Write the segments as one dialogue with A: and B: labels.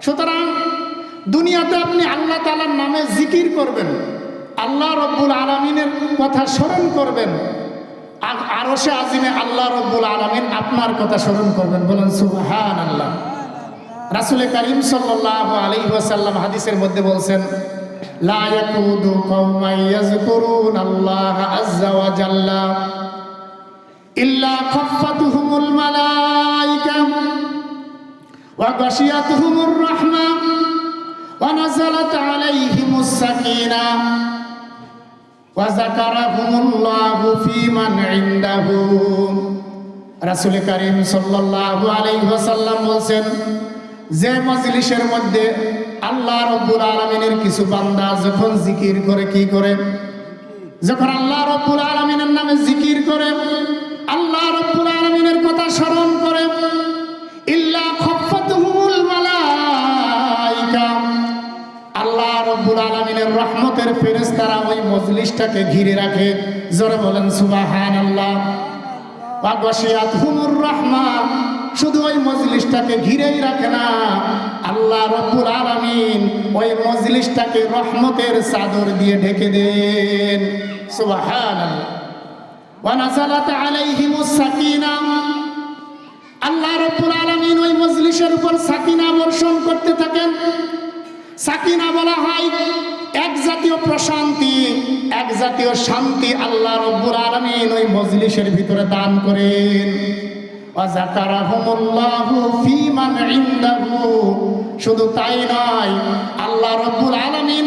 A: সুতরাং, দুনিয়াতে আপনি আল্লাহ তালার নামে জিকির করবেন, আল্লাহ রব্বুল আলমিনের কথা স্মরণ করবেন, আর আরও সে আজিমে আল্লাহ রব্বুল আলমিন আপনার কথা স্মরণ করবেন। বলেন সুবাহান আল্লাহ রাসুল করিম সাল্লাল্লাহু আলাইহি ওয়াসাল্লাম হাদিসের মধ্যে বলছেন রাসুল করিম সাল্লাল্লাহু আলাইহি ওয়াসাল্লাম বলছেন যে মজলিসের মধ্যে আল্লাহ রব্বুল আলমিনের কিছু বান্দা যখন জিকির করে কি করে? যখন আল্লাহ রব্বুল আলমিনের নামে জিকির করে, আল্লাহ রব্বুল আলমিনের কথা স্মরণ করে আল্লাহ রহমতের ফেরেশতারা ওই মজলিসটাকে ঘিরে রাখে। জোরে বলেন সুবহানাল্লাহ। ওয়াগশিয়াত হুমুর রহমা শুধু ওই মজলিসটাকে ঘিরেই রাখে না, আল্লাহ রব্বুল আলামিন ওই মজলিসটাকে রহমতের চাদর দিয়ে ঢেকে দেন। সুবহানাল্লাহ। ওয়া নাযালাত আলাইহিমুস সাকিনা। আল্লাহ রব্বুল আলামিন ওই মজলিসের উপর সাকিনা বর্ষণ করতে থাকেন। সাকিনা বলা হয়, এক জাতীয় প্রশান্তি, এক জাতীয় শান্তি আল্লাহ রব্বুল আলামিন ওই মজলিসের ভিতরে দান করেন। শুধু তাই নয়, আল্লাহ রব্বুল আলামিন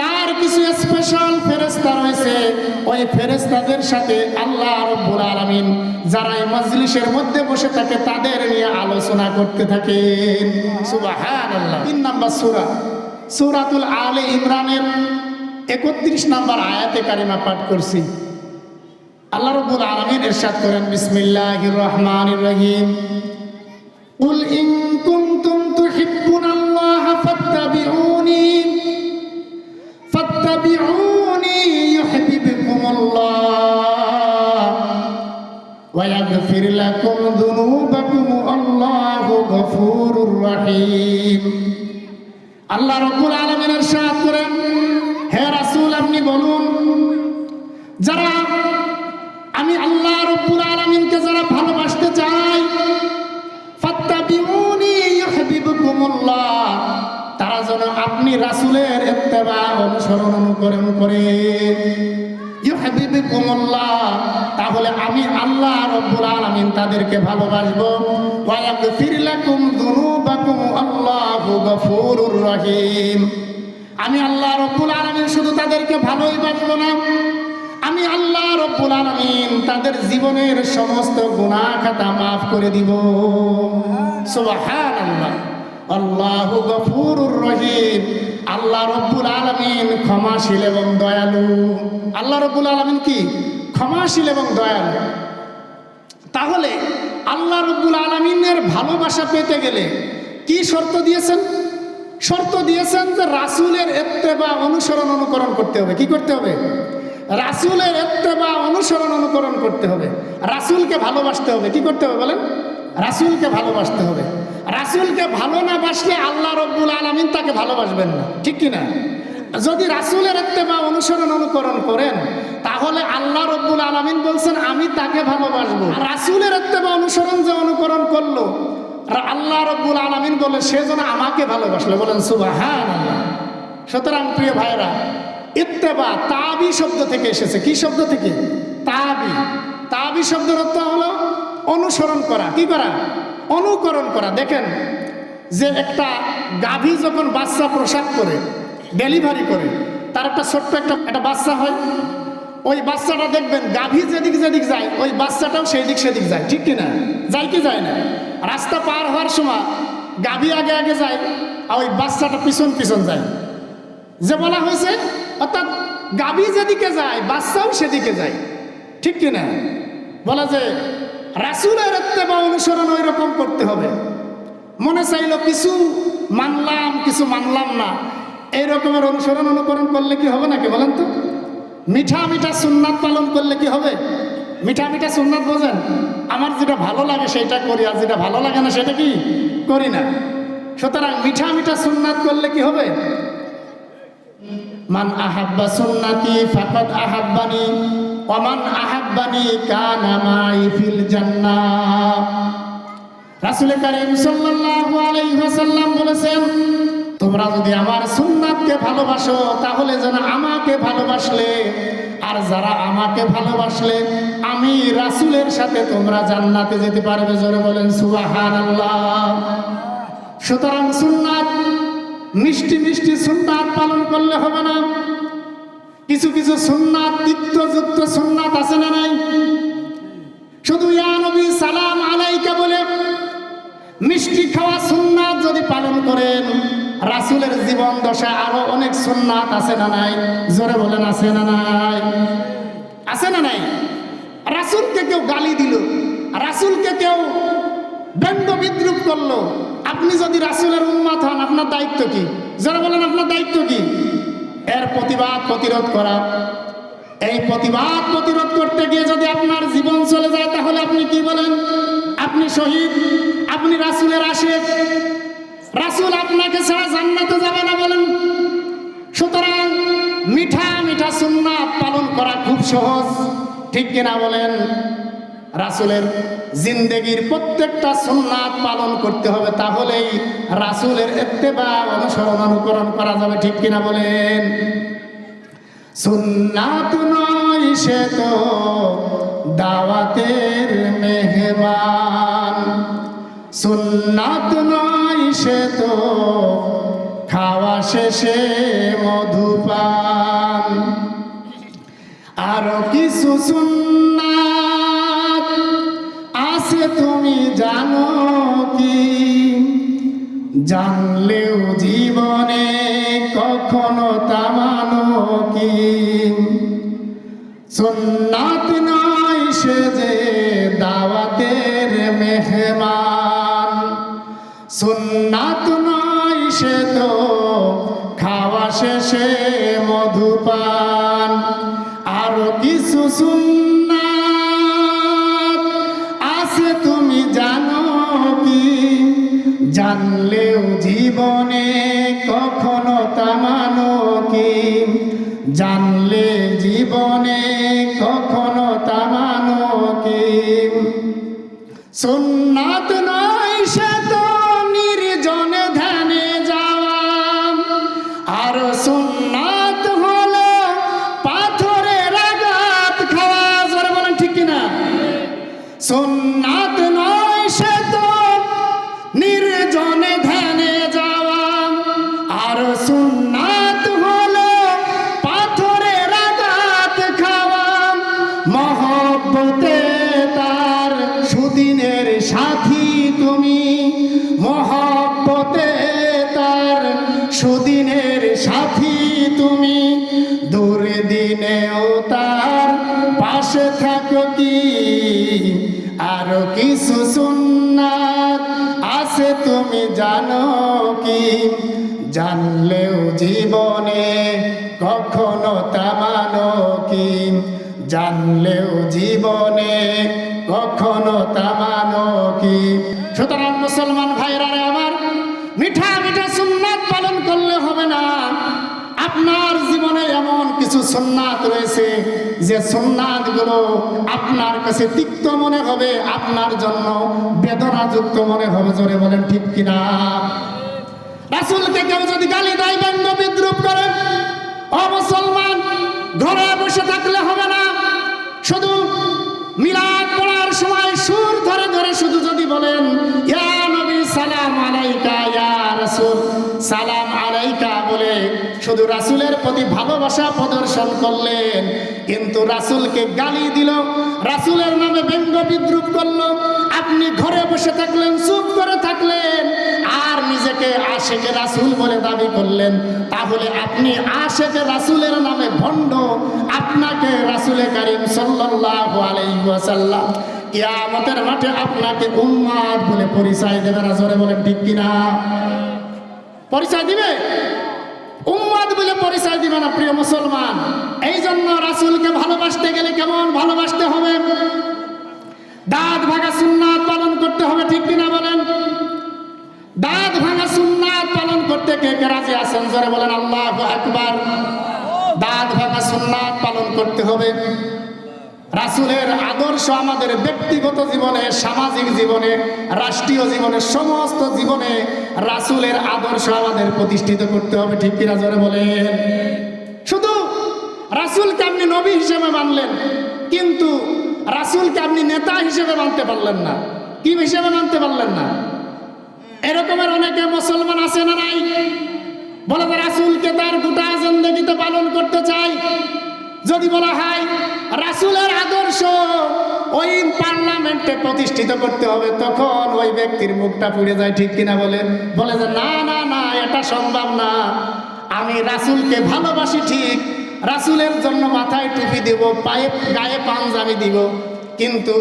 A: তার কিছু স্পেশাল ফেরেশতা রয়েছে। ওই ফেরেশতাদের সাথে আল্লাহ রব্বুল আলামিন যারা এই মজলিসের মধ্যে বসে থাকে, তাদের নিয়ে আলোচনা করতে থাকেন। সুবহানাল্লাহ। তিন নাম্বার সূরা। সূরাতুল আলে ইমরানের একত্রিশ নাম্বার আয়াতে কারিমা পাঠ করছি আল্লাহ রব্বুল আলামিন ইরশাদ করেন বিসমিল্লাহির রহমানির রহিম قل إن كنتم تحبون الله فاتبعوني فاتبعوني يحببكم الله ويغفر لكم ذنوبكم الله غفور رحيم আল্লাহ রব্বুল আলমিনের সাথ করেন, হে রাসুল আপনি বলুন, যারা আমি আল্লাহ রব্বুল আলমিনকে যারা ভালোবাসতে চাই তারা যেন আপনি রাসুলের এত্তেবা অনুসরণ অনুকরণ করে তাহলে আমি আল্লাহ রব্বুল আলামিন তাদেরকে ভালোবাসবো। আল্লাহু রহিম। আমি আল্লাহ রব্বুল আলামিন শুধু তাদেরকে ভালোই বাসবো না, আমি আল্লাহ রব্বুল আলামিন তাদের জীবনের সমস্ত গুনাহ খাতা মাফ করে দিব। সুবহানাল্লাহ। আল্লাহু গফুরুর রহিম। আল্লাহ রব্বুল আলামিন ক্ষমাশীল এবং দয়ালু। আল্লাহ রব্বুল আলামিন কি? ক্ষমাশীল এবং দয়ালু। তাহলে আল্লাহ রব্বুল আলমিনের ভালোবাসা পেতে গেলে কি শর্ত দিয়েছেন? শর্ত দিয়েছেন যে রাসুলের এত্তেবা অনুসরণ অনুকরণ করতে হবে। কি করতে হবে? রাসুলের এত্তেবা অনুসরণ অনুকরণ করতে হবে। রাসুলকে ভালোবাসতে হবে। কি করতে হবে বলেন? রাসুলকে ভালোবাসতে হবে। রাসুলকে ভালো না বাসলে আল্লাহ রব্বুল আলমিন তাকে ভালোবাসবেন না। ঠিক কিনা? যদি রাসুলের এত্তেবা অনুসরণ অনুকরণ করেন, তাহলে আল্লাহ রব্বুল আলমিন বলছেন, আমি তাকে ভালোবাসবো। রাসুলের এত্তেবা অনুসরণ যে অনুকরণ করল আল্লাহ রব্বুল আলমিন বলে সে যেন আমাকে ভালোবাসলো। বলেন সুবাহ সুতরাং প্রিয় ভাইরা ইত্তেবা তাবি শব্দ থেকে এসেছে। কি শব্দ থেকে? তাবি। তাবি শব্দের অর্থ হলো অনুসরণ করা। কি করা? অনুকরণ করা। দেখেন যে একটা গাভী যখন বাচ্চা প্রসাদ করে, ডেলিভারি করে, তার একটা ছোট্ট একটা একটা বাচ্চা হয়। ওই বাচ্চাটা দেখবেন গাভী যেদিক যেদিক যায়, ওই বাচ্চাটাও সেই দিক সেদিক যায়, ঠিক কিনা? যায় কি যায় না? রাস্তা পার হওয়ার সময় গাভী আগে আগে যায়, আর ওই বাচ্চাটা পিছন পিছন যায়। যে বলা হয়েছে, অর্থাৎ গাভী যেদিকে যায়, বাচ্চাও সেদিকে যায়, ঠিক কিনা? বলা যে রাসুলের বা অনুসরণ ওই রকম করতে হবে। মনে চাইলো কিছু মানলাম কিছু মানলাম না। এই রকমের অনুসরণ অনুকরণ করলে কি হবে নাকি বলেন তো? মিঠা মিঠা সুন্নাত পালন করলে কি হবে? মিঠা মিঠা সুন্নাত বোঝেন? আমার যেটা ভালো লাগে সেটা করি, আর যেটা ভালো লাগে না সেটা কি? করি না। সুতরাং মিঠা মিঠা সুন্নাত করলে কি হবে? মান আহাব্বা সুন্নাতি ফাকাদ আহাব্বানি। ওমান আহাব্বানি কানা মাই ফিল জান্নাহ রাসূল করিম সাল্লাল্লাহু আলাইহি ওয়াসাল্লাম বলেছেন, তোমরা যদি আমার সুন্নাতকে ভালোবাসো, তাহলে যেন আমাকে ভালোবাসলে। আর যারা আমাকে ভালোবাসলে, আমি রাসূলের সাথে তোমরা জান্নাতে যেতে পারবে। জোরে বলেন, সুবহানাল্লাহ। সুতরাং সুন্নাত, মিষ্টি মিষ্টি সুন্নাত পালন করলে হবে না। কিছু কিছু সুন্নাত তিক্তযুক্ত সুন্নাত আছে না নাই? শুধু ইয়া নবী সালাম আলাইকা বলে মিষ্টি খাওয়া সুন্নাত যদি পালন করেন, রাসুলের জীবন দশা আরও অনেক সুন্নাত আছে না নাই? জোরে বলেন, আছে না নাই? আছে না নাই? রাসুলকে কেউ গালি দিল, রাসুলকে কেউ ব্যঙ্গ বিদ্রুপ করল। আপনি যদি রাসুলের উন্মাত হন, আপনার দায়িত্ব কি? যারা বলেন, আপনার দায়িত্ব কি? এর প্রতিবাদ প্রতিরোধ করা। এই প্রতিবাদ প্রতিরোধ করতে গিয়ে যদি আপনার জীবন চলে যায়, তাহলে আপনি কি বলেন? আপনি শহীদ, আপনি রাসুলের আশেক। রাসুল আপনাকে ছাড়া জান্নাতে যাবে না বলেন। সুতরাং মিঠা মিঠা সুন্নাত পালন করা খুব সহজ। ঠিক কিনা বলেন? রাসুলের জিন্দেগির প্রত্যেকটা সুন্নাত পালন করতে হবে, তাহলেই রাসুলের এত্তেবা অনুসরণ অনুকরণ করা যাবে, ঠিক কিনা বলেন? সুন্নাত নয় সে তো দাওয়াতের মেহমান। সুন্নাত নয় সে তো খাওয়া শেষে মধুপান। আরও কিছু আছে তুমি জানো কি? জানলেও জীবনে কখনো তামানো কি? সুন্নাত নয় সে যে দাওয়াতের মেহমান। সুন্নাত নয় সে তো খাওয়া শেষে মধুপান। আরও কিছু সুন্নাত জানলেও জানলেও জীবনে কখনো তামানো কি? জানলেও জীবনে কখনো তামানো কি? সুতরাং মুসলমান ভাইরা আমার, মিঠা মিঠা সুন্নাত পালন করলে হবে না। আপনার জীবনে এমন কিছু সুন্নাত রয়েছে যে সুন্নাতগুলো আপনার কাছে তিক্ত মনে হবে, আপনার জন্য বেদনাযুক্ত মনে হবে, জোরে বলেন ঠিক কিনা? রাসুলকে কেউ যদি গালি দেয়, ব্যঙ্গ বিদ্রুপ করেন ও মুসলমান, ঘরে বসে থাকলে হবে না। শুধু মিলাদ পড়ার সময় সুর ধরে ধরে শুধু যদি বলেন, ইয়া রাসূলের প্রতি ভালোবাসা প্রদর্শন করলেন। কিন্তু রাসূলকে গালি দিল, রাসূলের নামে ব্যঙ্গ বিদ্রুপ করল। আপনি ঘরে বসে থাকলেন, চুপ করে থাকলেন, আর নিজেকে আশেকে রাসূল বলে দাবি করলেন। তাহলে আপনি আশেকে রাসূলের নামে ভণ্ড, আপনাকে রাসূলে কারীম সাল্লাল্লাহু আলাইহি ওয়াসাল্লাম কিয়ামতের মাঠে আপনাকে উম্মাদ বলে পরিচয় দেবে না, জোরে বলেন ঠিক কিনা? পরিচয় দিবে? উম্মাদ বলে পরিচয় দিবে না, প্রিয় মুসলমান। এই জন্য রাসূলকে ভালোবাসতে গেলে কেমন ভালোবাসতে হবে? দাঁত ভাঙা সুন্নাত পালন করতে হবে, ঠিক কিনা বলেন? দাঁত ভাঙা সুন্নাত পালন করতে কে কে রাজি আছেন? জোরে বলেন, আল্লাহ আকবার। দাঁত ভাঙা সুন্নাত পালন করতে হবে। রাসুলের আদর্শ আমাদের ব্যক্তিগত জীবনে, সামাজিক জীবনে, রাষ্ট্রীয় জীবনে, সমস্ত জীবনে রাসূলের আদর্শ আমাদের প্রতিষ্ঠিত করতে হবে, ঠিক কিনা জোরে বলেন? শুধু রাসূলকে আপনি নবী হিসেবে মানলেন, কিন্তু রাসূলকে আপনি নেতা হিসেবে মানতে পারলেন না। কি হিসেবে মানতে পারলেন না? এরকমের অনেকে মুসলমান আছে না নাই? বলে রাসূলকে তার গোটা জিন্দগিতে পালন করতে চাই। যদি বলা হয়, রাসুলের আদর্শ, ওই পার্লামেন্টে প্রতিষ্ঠিত করতে হবে, তখন ওই ব্যক্তির মুখটা পুড়ে যায়, ঠিক কিনা বলে? বলে যে, না না না, এটা সম্ভব না। আমি রাসুলকে ভালোবাসি ঠিক, রাসুলের জন্য মাথায় টুপি দেব, পায়ে, গায়ে পাঞ্জাবি দিব, কিন্তু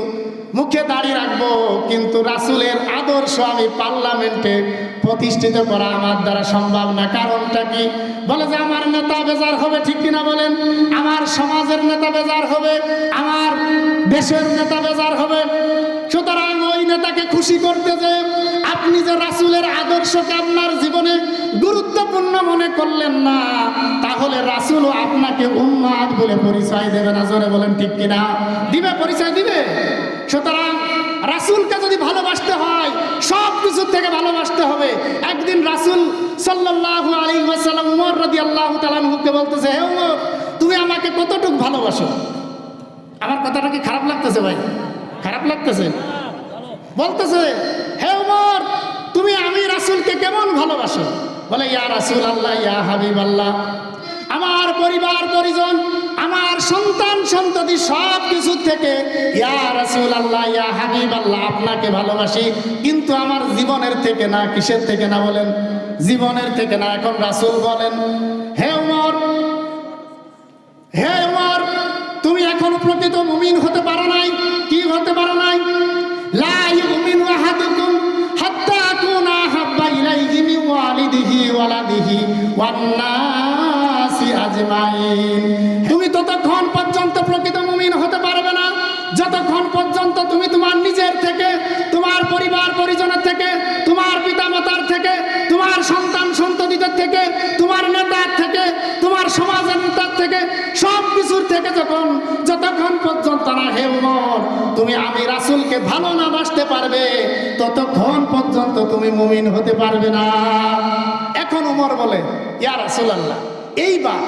A: মুখে দাঁড়িয়ে রাখব, কিন্তু রাসুলের আদর্শ আমি পার্লামেন্টে প্রতিষ্ঠিত করা আমার দ্বারা সম্ভব না। কারণটা কি? বলে যে আমার নেতা বেজার হবে, ঠিক কিনা বলেন? আমার সমাজের নেতা বেজার হবে, আমার দেশের নেতা বেজার হবে। সুতরাং ওই নেতাকে খুশি করতে যে আপনি যে রাসূলের আদর্শকে আপনার জীবনে গুরুত্বপূর্ণ মনে করলেন না, তাহলে রাসূলও আপনাকে উম্মাদ বলে পরিচয় দেবে না। জোরে বলেন ঠিক কিনা? দিবে, পরিচয় দিবে? সুতরাং রাসূলকে যদি ভালোবাসতে হয়, সব কিছুর থেকে ভালোবাসতে হবে। একদিন রাসূল সাল্লাল্লাহু আলাইহি ওয়াসাল্লাম উমর রাদিয়াল্লাহু তাআলা আনহুকে বলতেছে, হে উমর, তুমি আমাকে কতটুকু ভালোবাসো? আমার কথাটা কি খারাপ লাগতেছে ভাই? খারাপ লাগতেছে। বলতেছে, হে উমর, তুমি আমি রাসূলকে কেমন ভালোবাসো? বলে, ইয়া রাসূল আল্লাহ ইয়া হাবিব আল্লাহ আমার পরিবার, পরিজন, আমার সন্তান, সন্ততি সব কিছু থেকে, ইয়া রাসূল আল্লাহ ইয়া হাবিব আল্লাহ আপনাকে ভালোবাসি। কিন্তু আমার জীবনের থেকে না, কিসের থেকে না বলেন? জীবনের থেকে না, এখন রাসূল বলেন, হে উমর হে উমর তুমি এখনও প্রকৃত মুমিন হতে পারো নাই। কি হতে পারো নাই? লা ইউমিনু আহাদুকুম হাত্তা আকুনা হাব্বা ইলাইহি ওয়ালিদিহি ওয়ালাদিহি ওয়ান আজমাইন। তুমি ততক্ষণ পর্যন্ত প্রকৃত মুমিন হতে পারবে না। যতক্ষণ পর্যন্ত তুমি তোমার নিজের থেকে, তোমার পরিবার পরিজনের থেকে, তোমার পিতামাতার থেকে, তোমার সন্তান সন্ততিদের থেকে তোমার নেতার থেকে তোমার সমাজের নেতার থেকে সব কিছুর থেকে যখন যতক্ষণ পর্যন্ত না তুমি আমি রাসূলকে ভালো না বাসতে পারবে, ততক্ষণ পর্যন্ত তুমি মুমিন হতে পারবে না। এখন উমর বলে, ইয়া রাসূলুল্লাহ, এইবার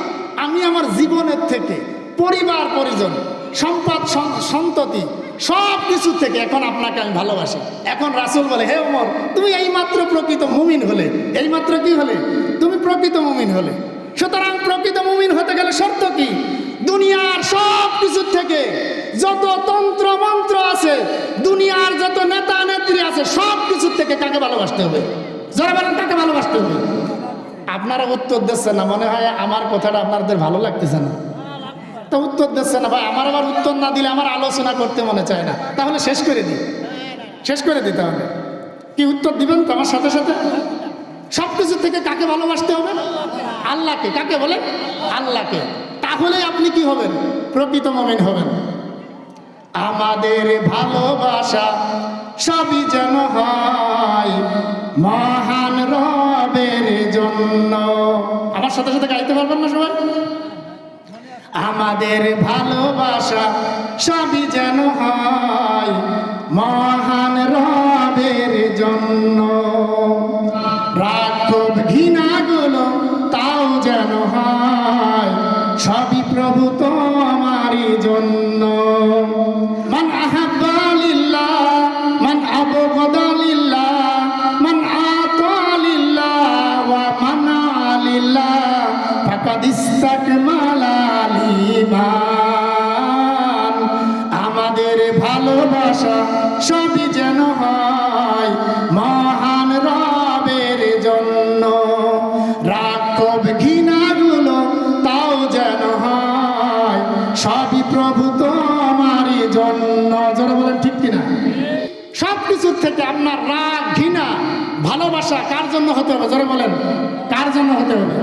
A: আমি আমার জীবনের থেকে পরিবার, পরিজন, সম্পদ সন্ততি সব কিছু থেকে এখন আপনাকে আমি ভালোবাসি। এখন রাসূল বলে, হে উমর, তুমি এইমাত্র প্রকৃত মুমিন হলে, এইমাত্র কি হলে? তুমি প্রকৃত মুমিন হলে। সুতরাং প্রকৃত মুমিন হতে গেলে শর্ত কি? দুনিয়ার সব কিছুর থেকে যত তন্ত্র মন্ত্র আছে, দুনিয়ার যত নেতা নেত্রী আছে, সব কিছুর থেকে কাকে ভালোবাসতে হবে? যারা বলেন, কাকে ভালোবাসতে হবে? আপনারা উত্তর দিচ্ছেন না, মনে হয় আমার কথাটা আপনাদের ভালো লাগতেছে না। তা উত্তর দিচ্ছে না, ভাই, আমার আবার উত্তর না দিলে আমার আলোচনা করতে মনে চায় না। তাহলে শেষ করে দিই। শেষ করে দিই তাহলে। কি উত্তর দিবেন তো আমার সাথে সাথে? সব কিছু থেকে কাকে ভালোবাসতে হবে? আল্লাহকে। কাকে বলে আল্লাহকে। তাহলে আপনি কি হবেন? প্রকৃত মমিন হবেন। আমাদের ভালোবাসা সবই যেন হয় মহান রবের জন্য। আমার সাথে সাথে গাইতে পারবেন না সবাই? আমাদের ভালোবাসা সবই যেন হয় মহান রবের জন্য। রাক্ষব ঘৃণাগুলো ভালোবাসা, সবই যেন হয় মহান রবের জন্য। রাক্ষব ঘৃণাগুলো তাও যেন হয়, সবই প্রভু তোমারই জন্য। যারা বলেন ঠিক কিনা? সব কিছুর থেকে আপনার রাগ, ঘৃণা, ভালোবাসা কার জন্য হতে হবে? যারা বলেন, কার জন্য হতে হবে?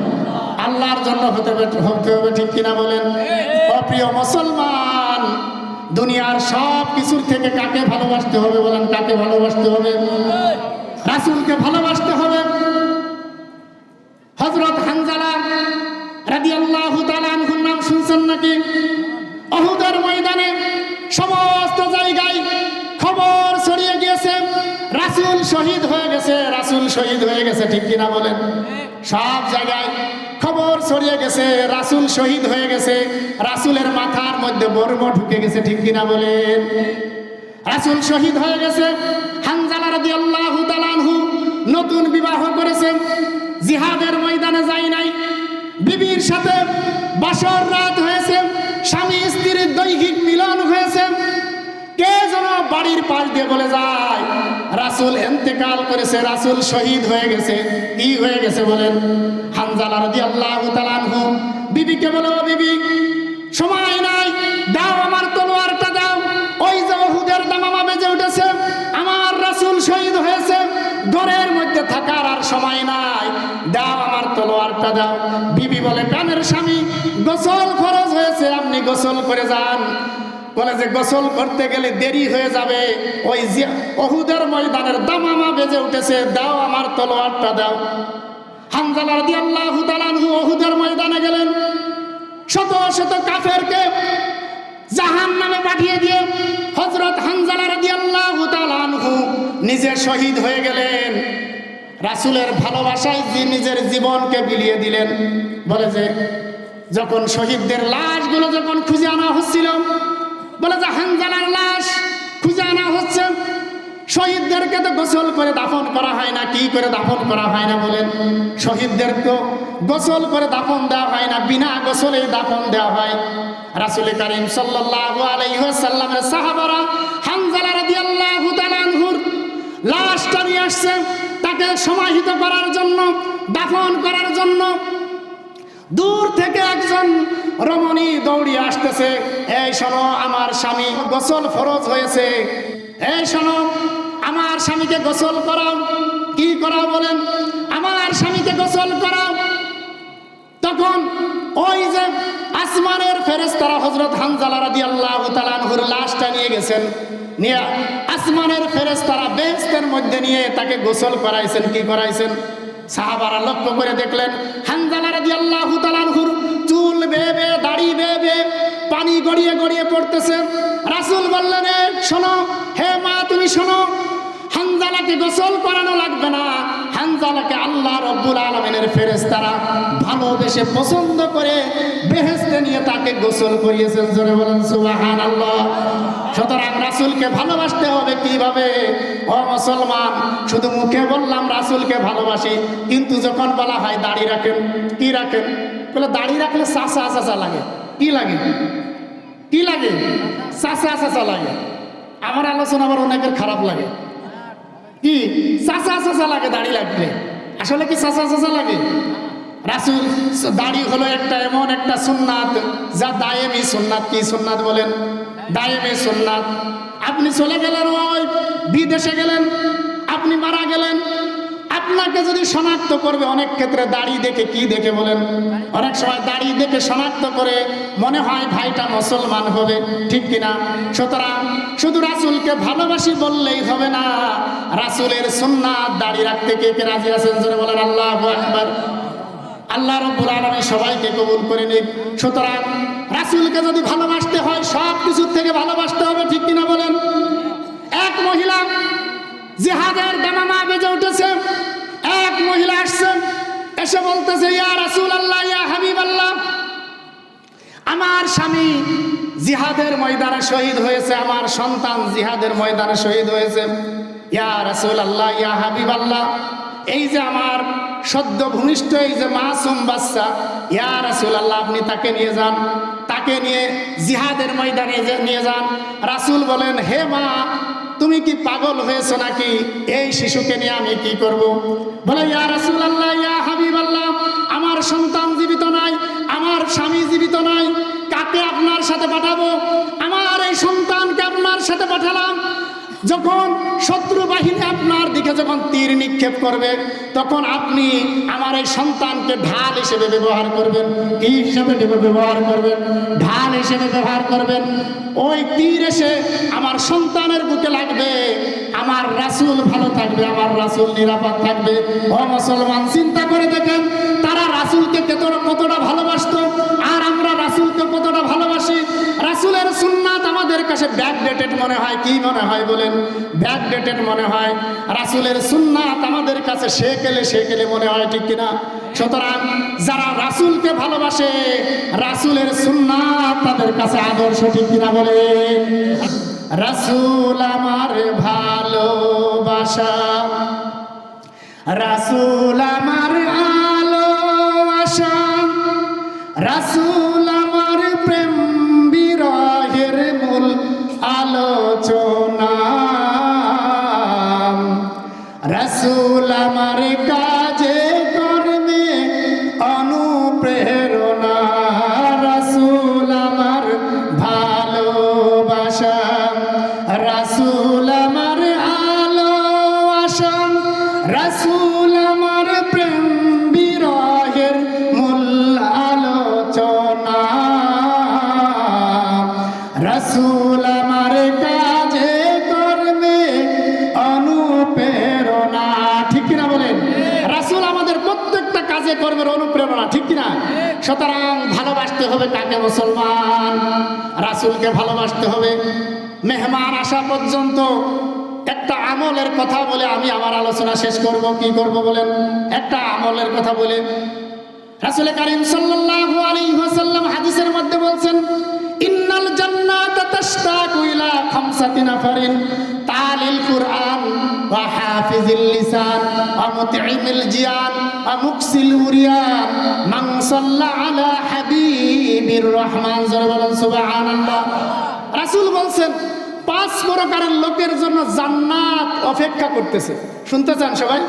A: আল্লাহর জন্য হতে হবে হতে হবে ঠিক কিনা বলেন? অপ্রিয় মুসলমান দুনিয়ার সব কিছুর থেকে কাকে ভালোবাসতে হবে বলেন, কাকে ভালোবাসতে হবে? রাসূলকে ভালোবাসতে হবে। হজরত হানজালা তাআলা আনহুর নাম শুনছেন নাকি? অহুদের ময়দানে সমস্ত জায়গায় খবর ছড়িয়ে গিয়েছে, রাসূল শহীদ হয়ে গেছে, রাসূল শহীদ হয়ে গেছে, ঠিক কিনা বলেন? সব জায়গায় খবর ছড়িয়ে গেছে, রাসূল শহীদ হয়ে গেছে, রাসূলের মাথার মধ্যে বর্ম ঢুকে গেছে, ঠিক কিনা বলেন? রাসুল শহীদ হয়ে গেছে নতুন বিবাহ করেছে, জিহাদের ময়দানে যাই নাই, বিবির সাথে বাসর রাত হয়েছে, স্বামী স্ত্রীর দৈহিক মিলন হয়েছে, কে যেন বাড়ির পাশ দিয়ে বলে যায়, রাসুল এন্তেকাল করেছে, রাসুল শহীদ হয়ে গেছে, কি হয়ে গেছে বলেন? হানজালা আনহু। বিবিকে বলে, বিবি, সময় নাই। দাও আমার তলোয়ারটা দাও। ওই যে ওহুদের দামামা বেজে উঠেছে। আমার রাসূল শহীদ হয়েছে। ঘরের মধ্যে থাকার আর সময় নাই। দাও আমার তলোয়ারটা দাও। বিবি বলে, প্রাণের স্বামী, গোসল খরচ হয়েছে। আপনি গোসল করে যান। বলে যে, গোসল করতে গেলে দেরি হয়ে যাবে। ওই যে অহুদের ময়দানের দামামা বেজে উঠেছে। দাও আমার তলোয়ারটা দাও। ময়দানে গেলেন। শত শত কাফেরকে জাহান নামে পাঠিয়ে দিয়ে হজরত শহীদ হয়ে গেলেন। রাসূলের ভালোবাসায় নিজের জীবনকে বিলিয়ে দিলেন। বলে যে, যখন শহীদদের লাশগুলো যখন খুঁজে আনা হচ্ছিল, বলে যে হানজালার লাশ খুঁজে আনা হচ্ছে শহীদদেরকে তো গোসল করে দাফন করা হয় না, কি করে দাফন করা হয় না বলেন? শহীদদেরকে গোসল করে দাফন দেওয়া হয় না, বিনা গোসলে দাফন দেওয়া হয়। রাসুল করিম সাল্লাল্লাহু আলাইহি ওয়াসাল্লামের সাহাবারা হানজালা তাআলা আনহুর লাশটা নিয়ে আসছে, তাকে সমাহিত করার জন্য, দাফন করার জন্য। দূর থেকে একজন রমণী দৌড়িয়ে আসতেছে, এই শোনো, আমার স্বামী গোসল ফরজ হয়েছে। এই শোনো আমার স্বামীকে গোসল করাও। কি করাও বলেন? আমার স্বামীকে গোসল করাও। তখন ওই যে আসমানের ফেরেশতারা হযরত হানজালা তাআলা আনহুর লাশটা নিয়ে গেছেন। নিয়ে আসমানের ফেরেশতারা বেহেশতের মধ্যে নিয়ে তাকে গোসল করাইছেন। কি করাইছেন? সাহাবারা লক্ষ্য করে দেখলেন হানজালা রাদিয়াল্লাহু তাআলা আনহুর চুল বেয়ে দাড়ি বেয়ে পানি গড়িয়ে গড়িয়ে পড়তেছে। রাসূল বললেন "এ, শোনো হে মা তুমি শোনো হানজালাকে গোসল করানো লাগবে না। হানজালাকে আল্লাহ রব্বুল আলমিনের ফেরেশতারা ভালোবেসে পছন্দ করে বেহেস্তে নিয়ে তাকে গোসল করিয়েছেন। জোরে বলেন সুবাহান আল্লাহ সুতরাং রাসুলকে ভালোবাসতে হবে কীভাবে? ও মুসলমান, শুধু মুখে বললাম রাসুলকে ভালোবাসি, কিন্তু যখন বলা হয় দাড়ি রাখেন, কি রাখেন? বলে দাড়ি রাখলে চাষা চাষা লাগে। কি লাগে? কি লাগে? চাষা চাষা লাগে। আমার আলোচনা আবার অনেকের খারাপ লাগে। কি? চাচা চাচা লাগে, দাড়ি লাগলে। আসলে কি চাচা চাচা লাগে? রাসুল দাড়ি হলো একটা এমন একটা সুন্নাত, যা দায়েমি সুন্নাত। কি সুন্নাত বলেন? দায়েমি সুন্নাত। আপনি চলে গেলেন ওই বিদেশে গেলেন, আপনি মারা গেলেন আপনাকে যদি শনাক্ত করবে, অনেক ক্ষেত্রে দাড়ি দেখে কি দেখে বলেন? অনেক সময় দাড়ি দেখে শনাক্ত করে মনে হয় ভাইটা মুসলমান হবে, ঠিক কিনা? সুতরাং শুধু রাসুলকে ভালোবাসি বললেই হবে না, রাসুলের সুন্নাত দাড়ি রাখতে কে কে রাজি আছেন? জোরে বলেন, আল্লাহ আকবার। আল্লাহ রব্বুল আলমী সবাইকে কবুল করে নিক। সুতরাং রাসুলকে যদি ভালোবাসতে হয় সব কিছুর থেকে ভালোবাসতে হবে, ঠিক কিনা বলেন? এক মহিলা জিহাদের দামামা বেজে উঠেছে। এক মহিলা আসছে, এসে বলতেছে, ইয়া রাসুল আল্লাহ ইয়া হাবিব আল্লাহ আমার স্বামী জিহাদের ময়দানে শহীদ হয়েছে, আমার সন্তান জিহাদের ময়দানে শহীদ হয়েছে। ইয়া রাসুল আল্লাহ ইয়া হাবিব আল্লাহ এই যে আমার সদ্য ভূমিষ্ঠ, এই যে মাসুম বাচ্চা, ইয়া রাসুল আল্লাহ আপনি তাকে নিয়ে যান, তাকে নিয়ে জিহাদের ময়দানে নিয়ে যান। রাসুল বলেন, হে মা তুমি কি পাগল হয়েছো নাকি? এই শিশুকে নিয়ে আমি কি করব? বলে, ইয়া রাসুল আল্লাহ ইয়া হাবিব আল্লাহ আমার সন্তান জীবিত নাই, আমার স্বামী জীবিত নাই, কাকে আপনার সাথে পাঠাবো? আমার এই সন্তানকে আপনার সাথে পাঠালাম যখন শত্রু বাহিনী আপনার দিকে যখন তীর নিক্ষেপ করবে, তখন আপনি আমার এই সন্তানকে ঢাল হিসেবে ব্যবহার করবেন। কি হিসেবে ব্যবহার করবেন? ঢাল হিসেবে ব্যবহার করবেন। ওই তীর এসে আমার সন্তানের বুকে লাগবে। আমার রাসূল ভালো থাকবে, আমার রাসূল নিরাপদ থাকবে। ও মুসলমান, চিন্তা করে দেখেন, তারা রাসূলকে কতটা ভালোবাসতো আর আমরা রাসূলকে কতটা ভালোবাসি রাসূলের সুন্নাত আমাদের কাছে ব্যাক ডেটেড মনে হয়, কি মনে হয় বলেন? ব্যাক ডেটেড মনে হয়, রাসূলের সুন্নাত আমাদের কাছে শেকেলে শেকেলে মনে হয়, ঠিক কিনা? সুতরাং যারা রাসূলকে ভালোবাসে, রাসূলের সুন্নাত তাদের কাছে আদর্শ, ঠিক কিনা বলে রাসূল আমার ভালোবাসা, রাসূল আমার আলো আশা রাসূল রাসূল আমার কাজে সুতরাং ভালোবাসতে হবে কাকে মুসলমান, রাসূলকে ভালোবাসতে হবে। মেহমান আসা পর্যন্ত একটা আমলের কথা বলে আমি আমার আলোচনা শেষ করব, কি করব বলেন? একটা আমলের কথা বলে রাসূল কারীম সাল্লাল্লাহু আলাইহি ওয়াসাল্লাম হাদিসের মধ্যে বলছেন, ইন্নাল জান্নাতা তাশতাকু ইলা খামসাতি নাফারিন তালিল কুরআন ওয়া হাফিজিল লিসান ওয়া মুতঈমিল জিয়ান। মুকসিল উরিয়ান মান সাল্লা আলা হাবিবির রহমান, জোরে বলেন সুবহানাল্লাহ। রাসূল বলছেন, পাঁচ প্রকারের লোকের জন্য জান্নাত অপেক্ষা করতেছে। শুনতে চান সবাই?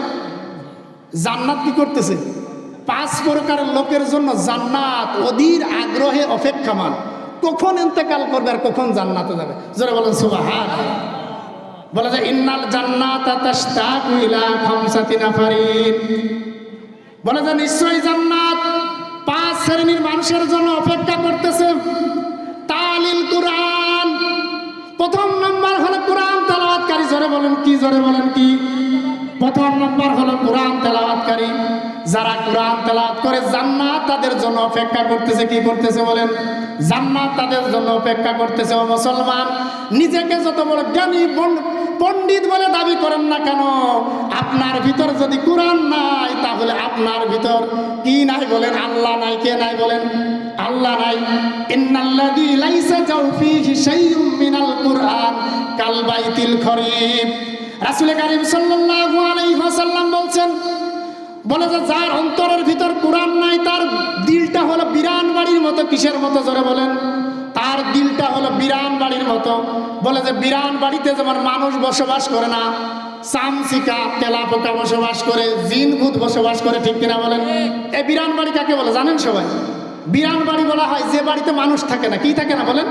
A: জান্নাত কি করতেছে? পাঁচ প্রকারের লোকের জন্য জান্নাত অধীর আগ্রহে অপেক্ষামান। কখন ইন্তেকাল করবে আর কখন জান্নাতে যাবে? জোরে বলেন সুবাহান বলা যায়, ইন্নাল জান্নাত তাশতাকু ইলা খামসাতি নাফারিন। বলা যায় নিশ্চয়ই জান্নাত। পাঁচ শ্রেণির মানুষের জন্য অপেক্ষা করতেছে। তালিল কুরআন। প্রথম নম্বর হলো কোরআন তেলাওয়াতকারী। জোরে বলেন কি, জোরে বলেন কি? প্রথম নম্বর হলো কোরআন তেলাওয়াতকারী। যারা কোরআন তেলাওয়াত করে, জান্নাত তাদের জন্য অপেক্ষা করতেছে। কি করতেছে বলেন? জান্নাত তাদের জন্য অপেক্ষা করতেছে। ও মুসলমান, নিজেকে যত বড় জ্ঞানী পণ্ডিত বলে দাবি করেন না কেন? আপনার ভিতর যদি কোরআন নাই, তাহলে আপনার ভিতর কি নাই বলেন? আল্লাহ নাই, কে নাই বলেন? আল্লাহ নাই। বলছেন, বলে যে যার ভিতর কোরআন নাই, তার দিলটা হলো বিরান বাড়ির মতো, কিসের মতো জোরে বলেন? তার দিলটা হলো বিরান বাড়ির মতো। বলে যে বিরান বাড়িতে যেমন মানুষ বসবাস করে না চামচিকা তেলা পোকা বসবাস করে, জিন ভূত বসবাস করে, ঠিক কিনা বলেন? এই বিরান বাড়ি কাকে বলে জানেন সবাই? বিরান বাড়ি বলা হয় যে বাড়িতে মানুষ থাকে না। কি থাকে না বলেন?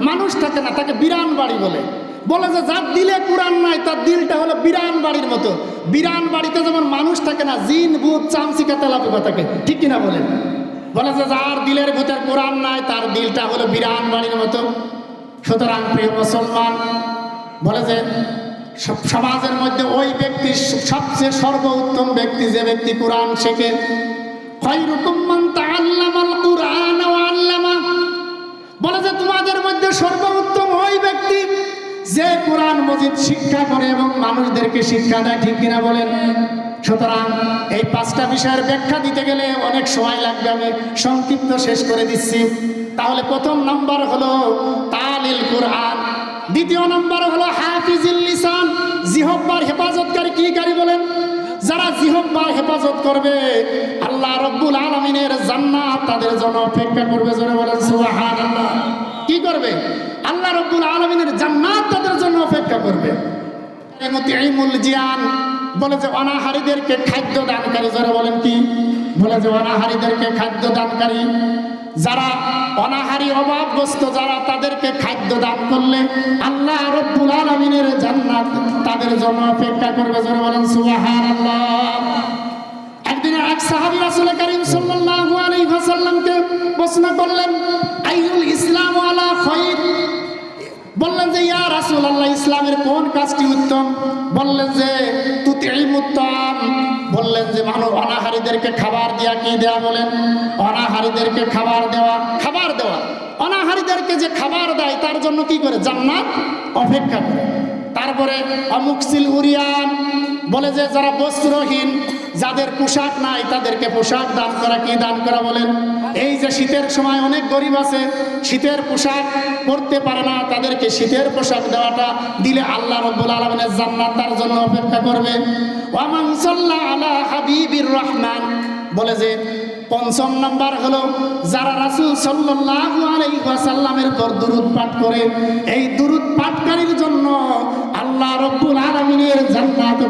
A: মানুষ থাকে না, তাকে বিরান বাড়ি বলে। বলে যে যার দিলে কোরআন নাই, তার দিলটা হলো বিরান বাড়ির মতো। বিরান বাড়িতে যেমন মানুষ থাকে না, জিন, ভূত চামচিকা তেলা পোকা থাকে, ঠিক কিনা বলেন? বলে যে যার দিলের ভিতর কোরআন নাই, তার দিলটা হলো বিরান বাড়ির মতো। সুতরাং প্রিয় মুসলমান বলে যে সমাজের মধ্যে ওই ব্যক্তি সবচেয়ে সর্বোত্তম ব্যক্তি, যে ব্যক্তি কোরআন শেখে। ওয়া আল্লামা। তোমাদের মধ্যে সর্বোত্তম ওই ব্যক্তি, যে কোরআন মজিদ শিক্ষা করে এবং মানুষদেরকে শিক্ষা দেয়, ঠিক কিনা বলেন? সুতরাং এই পাঁচটা বিষয়ের ব্যাখ্যা দিতে গেলে অনেক সময় লাগবে, আমি সংক্ষিপ্ত শেষ করে দিচ্ছি। তাহলে প্রথম নাম্বার হলো তালিল কোরআন। দ্বিতীয় নাম্বার হলো হাফিজুল লিসান। জিহব্বার হেফাজতকারী কি কারি বলেন? যারা জিহব্বার হেফাজত করবে, আল্লাহ রব্বুল আলমিনের জান্নাত তাদের জন্য অপেক্ষা করবে, জোরে বলেন সুবহানাল্লাহ। কি করবে? আল্লাহ রব্বুল আলমিনের জান্নাত তাদের জন্য অপেক্ষা করবে। জিয়ান। বলে যে অনাহারীদেরকে খাদ্য দানকারী, যারা বলেন কি? বলে যে অনাহারীদেরকে খাদ্য দানকারী, যারা অনাহারী অভাবগ্রস্ত, যারা তাদেরকে খাদ্য দান করলে আল্লাহ রব্বুল আলমিনের জান্নাত তাদের জন্য অপেক্ষা করবে, যারা বলেন সুবহানাল্লাহ। একদিন এক প্রশ্ন করলেন ইসলাম বললেন যে, ইয়া রাসূল আল্লাহ ইসলামের কোন কাজটি উত্তম? বললেন যে অনাহারীদেরকে খাবার দেওয়া কি দেওয়া বলেন? অনাহারীদেরকে খাবার দেওয়া খাবার দেওয়া। অনাহারীদেরকে যে খাবার দেয়, তার জন্য কি করে? জান্নাত অপেক্ষা করে। তারপরে অমুকসিল উরিয়ান বলে যে, যারা বস্ত্রহীন যাদের পোশাক নাই, তাদেরকে পোশাক দান করা কি দান করা বলেন? এই যে শীতের সময় অনেক গরিব আছে, শীতের পোশাক পরতে পারে না, তাদেরকে শীতের পোশাক দেওয়াটা দিলে আল্লাহ রব্বুল আলমিনের জান্নাত তার জন্য অপেক্ষা করবে। আলা হাবিবির রহমান, বলে যে পঞ্চম নাম্বার হলো, যারা রাসুল ওয়াসাল্লামের পর দুরুদ পাঠ করে, এই দুরুদ পাঠকারীর জন্য আল্লাহ রব্বুল আলমিনের জান্নাত